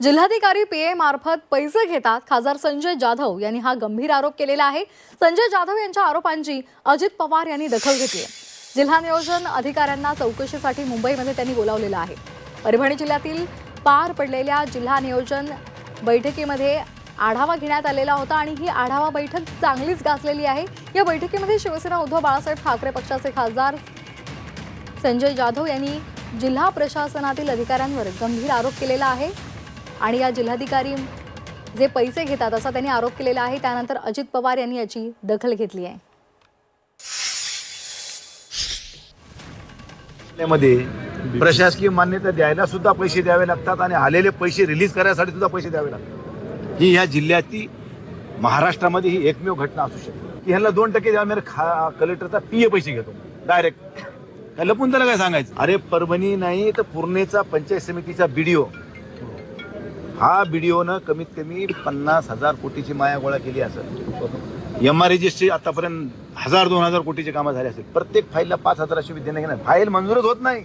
जिल्हाधिकारी P A मार्फत पैसे घेतात खासदार संजय जाधव यांनी हा गंभीर आरोप केलेला आहे. संजय जाधव यांच्या आरोपांची अजित पवार यांनी दखल घेतली आहे. जिल्हा नियोजन अधिकाऱ्यांना चौकशीसाठी मुंबईमध्ये त्यांनी बोलावलेलं आहे. परभणी जिल्ह्यातील पार पडलेल्या जिल्हा नियोजन बैठकीमध्ये आढावा घेण्यात आलेला होता आणि ही आढावा बैठक चांगलीच गाजलेली आहे. या बैठकीमध्ये शिवसेना उद्धव बाळासाहेब ठाकरे पक्षाचे खासदार संजय जाधव यांनी जिल्हा प्रशासनातील अधिकाऱ्यांवर गंभीर आरोप केलेला आहे. आणि या जिल्हाधिकारी जे पैसे घेतात असा त्यांनी आरोप केलेला आहे त्यानंतर अजित पवार यांनी याची दखल घेतली आहे. मध्ये प्रशासकीय मान्यता द्यायला सुद्धा पैसे द्यावे लागतात आणि आलेले पैसे रिलीज करायसाठी सुद्धा पैसे द्यावे लागतात. ही ह्या जिल्ह्याची महाराष्ट्रामध्ये ही एकमेव घटना असू शकते. की ह्याला दोन टक्के द्यावे खा कलेक्टरचा पीए पैसे घेतो. डायरेक्ट लपून त्याला काय सांगायचं? अरे परभणी नाही तर पूर्णेचा पंचायत समितीचा बीडीओ हा बीडीओनं कमीत कमी पन्नास हजार कोटीची माया गोळा केली असेल. एम आर रजिस्ट्री आतापर्यंत हजार दोन हजार कोटीची कामं झाली असेल. प्रत्येक फाईलला पाच हजाराची विद्या घेणार. फाईल मंजूरच होत नाही.